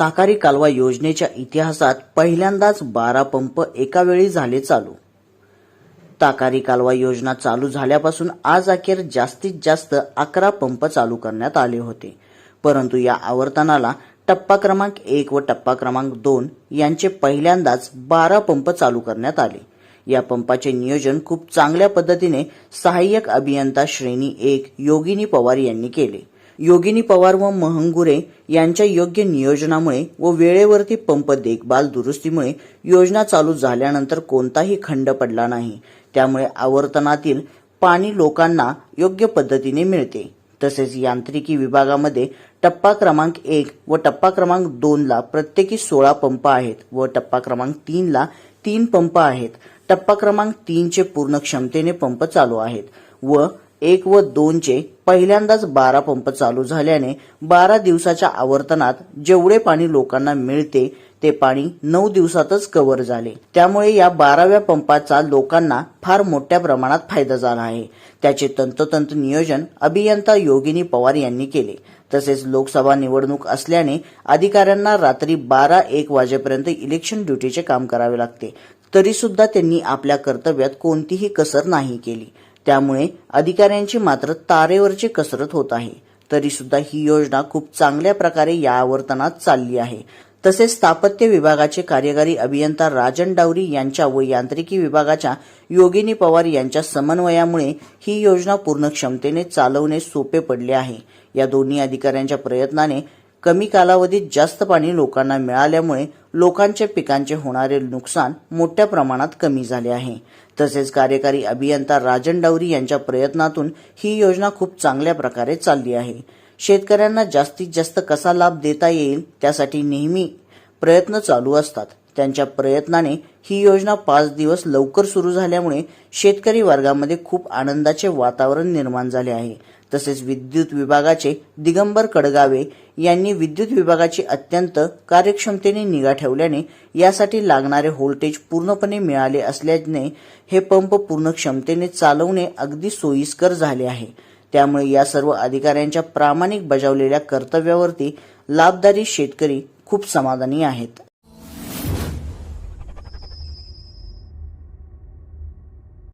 ताकारी कालवा योजनेच्या इतिहासात पहिल्यांदाच बारा पंप एका वेळी झाले चालू. ताकारी कालवा योजना चालू झाल्यापासून आज अखेर जास्तीत जास्त अकरा पंप चालू करण्यात आले होते. परंतु या आवर्तनाला टप्पा क्रमांक एक व टप्पा क्रमांक दोन यांचे पहिल्यांदाच बारा पंप चालू करण्यात आले. या पंपाचे नियोजन खूप चांगल्या पद्धतीने सहाय्यक अभियंता श्रेणी एक योगिनी पवार यांनी केले. योगिनी पवार व महंगुरे यांच्या योग्य नियोजनामुळे व वेळेवरती पंप देखभाल दुरुस्तीमुळे योजना चालू झाल्यानंतर कोणताही खंड पडला नाही. त्यामुळे आवर्तनातील पाणी लोकांना योग्य पद्धतीने मिळते. तसेच यांत्रिकी विभागामध्ये टप्पा क्रमांक एक व टप्पा क्रमांक दोनला प्रत्येकी सोळा पंप आहेत व टप्पा क्रमांक तीनला तीन पंप आहेत. टप्पा क्रमांक तीनचे पूर्ण क्षमतेने पंप चालू आहेत व एक व दोनचे पहिल्यांदाच बारा पंप चालू झाल्याने बारा दिवसाच्या आवर्तनात जेवढे पाणी लोकांना मिळते ते पाणी नऊ दिवसातच कव्हर झाले. त्यामुळे या बाराव्या पंपाचा लोकांना फार मोठ्या प्रमाणात फायदा झाला आहे. त्याचे तंतोतंत नियोजन अभियंता योगिनी पवार यांनी केले. तसेच लोकसभा निवडणूक असल्याने अधिकाऱ्यांना रात्री बारा एक वाजेपर्यंत इलेक्शन ड्युटीचे काम करावे लागते. तरी सुद्धा त्यांनी आपल्या कर्तव्यात कोणतीही कसर नाही केली. त्यामुळे अधिकाऱ्यांची मात्र तारेवरची कसरत होत आहे. तरी सुद्धा ही योजना खूप चांगल्या प्रकारे या आवर्तनात चालली आहे. तसेच स्थापत्य विभागाचे कार्यकारी अभियंता राजन डावरी यांच्या व यांत्रिकी विभागाच्या योगिनी पवार यांच्या समन्वयामुळे ही योजना पूर्ण क्षमतेने चालवणे सोपे पडले आहे. या दोन्ही अधिकाऱ्यांच्या प्रयत्नाने कमी कालावधीत जास्त पाणी लोकांना मिळाल्यामुळे लोकांच्या पिकांचे होणारे नुकसान मोठ्या प्रमाणात कमी झाले आहे. तसेच कार्यकारी अभियंता राजन डवरी यांच्या प्रयत्नातून ही योजना खूप चांगल्या प्रकारे चालली आहे. शेतकऱ्यांना जास्तीत जास्त कसा लाभ देता येईल त्यासाठी नेहमी प्रयत्न चालू असतात. त्यांच्या प्रयत्नाने ही योजना पाच दिवस लवकर सुरू झाल्यामुळे शेतकरी वर्गामध्ये खूप आनंदाचे वातावरण निर्माण झाले आहे. तसेच विद्युत विभागाचे दिगंबर कडगावे यांनी विद्युत विभागाची अत्यंत कार्यक्षमतेने निगा ठेवल्याने यासाठी लागणारे व्होल्टेज पूर्णपणे मिळाले असल्याने हे पंप पूर्ण क्षमतेने चालवणे अगदी सोयीस्कर झाले आहे. त्यामुळे या सर्व अधिकाऱ्यांच्या प्रामाणिक बजावलेल्या कर्तव्यावरती लाभदारी शेतकरी खूप समाधानी आहेत.